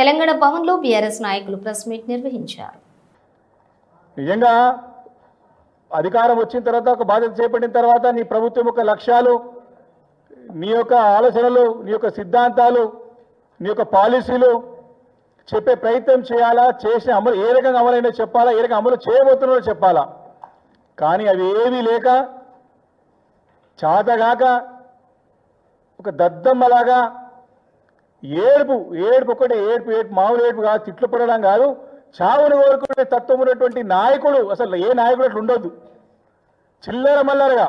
తెలంగాణ భవన్లో బీఆర్ఎస్ నాయకులు press meet నిర్వహించారు. నిజంగా అధికారం వచ్చిన తర్వాత ఒక బాధ్యత చేపట్టిన తర్వాత నీ ప్రభుత్వం యొక్క లక్ష్యాలు నీ యొక్క ఆలోచనలు నీ యొక్క సిద్ధాంతాలు నీ యొక్క పాలసీలు చెప్పే ప్రయత్నం చేయాలా చేసిన అమలు ఏ రకంగా అమలైనా చెప్పాలా ఏ రకంగా అమలు చేయబోతున్నారో చెప్పాలా. కానీ అవి ఏమీ లేక చాతగాక ఒక దద్దమ్మలాగా ఏడుపు ఏడుపు ఒకటే ఏడుపు ఏడుపు మామూలు ఏడుపు కాదు తిట్లు పడడం కాదు. చావును కోరుకునే తత్వం ఉన్నటువంటి నాయకుడు అసలు ఏ నాయకుడు అట్లా ఉండొద్దు. చిల్లర మల్లరగా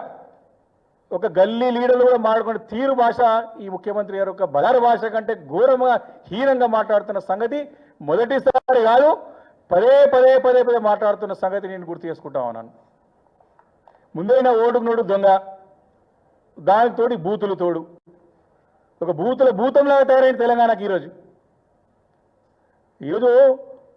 ఒక గల్లీ లీడర్లు కూడా మాట్లాడుకునే తీరు భాష ఈ ముఖ్యమంత్రి గారు ఒక బలార భాష కంటే ఘోరంగా హీనంగా మాట్లాడుతున్న సంగతి మొదటిసారి కాదు పదే పదే పదే పదే మాట్లాడుతున్న సంగతి నేను గుర్తు చేసుకుంటా ఉన్నాను. ముందైన ఓటుకు నోడు దొంగ దానికి తోడి బూతులు తోడు. ఒక భూతుల భూతంలాగా తయారైంది తెలంగాణకి ఈరోజు. ఈరోజు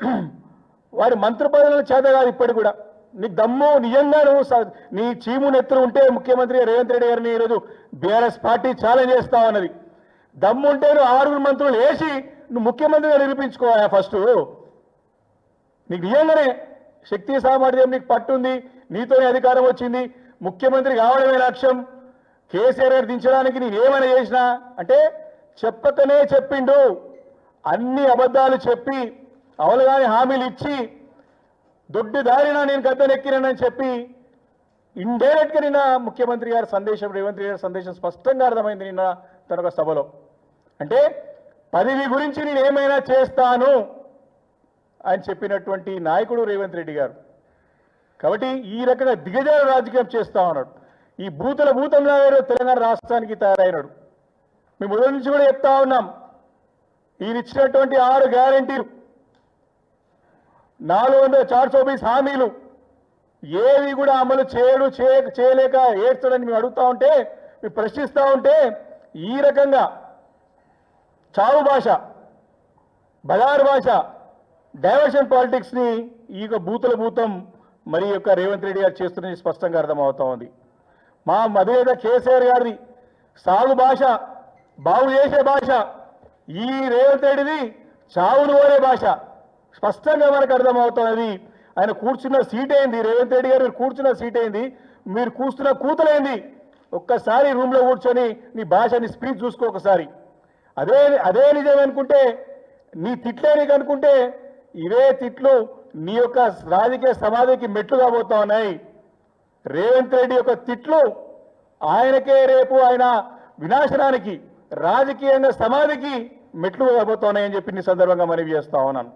వారి మంత్రి పదవులను చేత కాదు ఇప్పటికి కూడా. నీకు దమ్ము నిజంగా నువ్వు నీ చీము నెత్తులు ఉంటే ముఖ్యమంత్రి రేవంత్ రెడ్డి గారిని ఈరోజు బీఆర్ఎస్ పార్టీ ఛాలెంజ్ చేస్తావు అన్నది దమ్ము ఉంటే నువ్వు ఆరుగురు మంత్రులు వేసి నువ్వు ముఖ్యమంత్రిగా నిరూపించుకోవాలి ఫస్ట్? నీకు నిజంగానే శక్తి సామర్థ్యం నీకు పట్టుంది నీతోనే అధికారం వచ్చింది ముఖ్యమంత్రి కావడమే లక్ష్యం. కేసీఆర్ గారు దించడానికి నేను చేసినా? అంటే చెప్పకనే చెప్పిండు. అన్ని అబద్ధాలు చెప్పి అవలగాని హామీలు ఇచ్చి దొడ్డు దారిన నేను గద్దెనెక్కినానని చెప్పి ఇండైరెక్ట్గా నిన్న ముఖ్యమంత్రి గారి సందేశం రేవంత్ రెడ్డి గారి సందేశం స్పష్టంగా అర్థమైంది నిన్న తన సభలో. అంటే పదవి గురించి నేను ఏమైనా చేస్తాను అని చెప్పినటువంటి నాయకుడు రేవంత్ రెడ్డి గారు. కాబట్టి ఈ రకంగా దిగజారు రాజకీయం చేస్తా ఉన్నాడు. ఈ భూతుల భూతంలో తెలంగాణ రాష్ట్రానికి తయారైనాడు. మేము మొదటి నుంచి కూడా చెప్తా ఉన్నాం. ఈయన ఇచ్చినటువంటి ఆరు గ్యారంటీలు నాలుగు వందల చార్ చౌబీస్ హామీలు ఏవి కూడా అమలు చేయడు చేయ చేయలేక ఏడ్చడని మేము అడుగుతా ఉంటే మేము ప్రశ్నిస్తూ ఉంటే ఈ రకంగా చావు భాష బజారు భాష డైవర్షన్ పాలిటిక్స్ని ఈ యొక్క బూతుల భూతం మరి యొక్క రేవంత్ రెడ్డి గారు చేస్తున్నది స్పష్టంగా అర్థమవుతా ఉంది. మా మధురేత కేసీఆర్ గారిది సాగు భాష బాగు చేసే భాష ఈ రేవంతేడిది చావును కోరే భాష. స్పష్టంగా మనకు అర్థమవుతున్నది ఆయన కూర్చున్న సీట్ అయింది రేవంత్ రెడ్డి గారు మీరు కూర్చున్న సీట్ అయింది మీరు కూర్చున్న కూతులైంది ఒక్కసారి రూమ్లో కూర్చొని నీ భాష నీ స్పీచ్ చూసుకో ఒకసారి. అదే అదే నిజం అనుకుంటే నీ తిట్లే నీకు అనుకుంటే ఇవే తిట్లు నీ యొక్క రాజకీయ సమాధికి మెట్లు కాబోతా ఉన్నాయి. రేవంత్ రెడ్డి యొక్క తిట్లు ఆయనకే రేపు ఆయన వినాశనానికి రాజకీయంగా సమాధికి మెట్లు కాబోతున్నాయని చెప్పి నీ సందర్భంగా మనవి చేస్తా ఉన్నాను.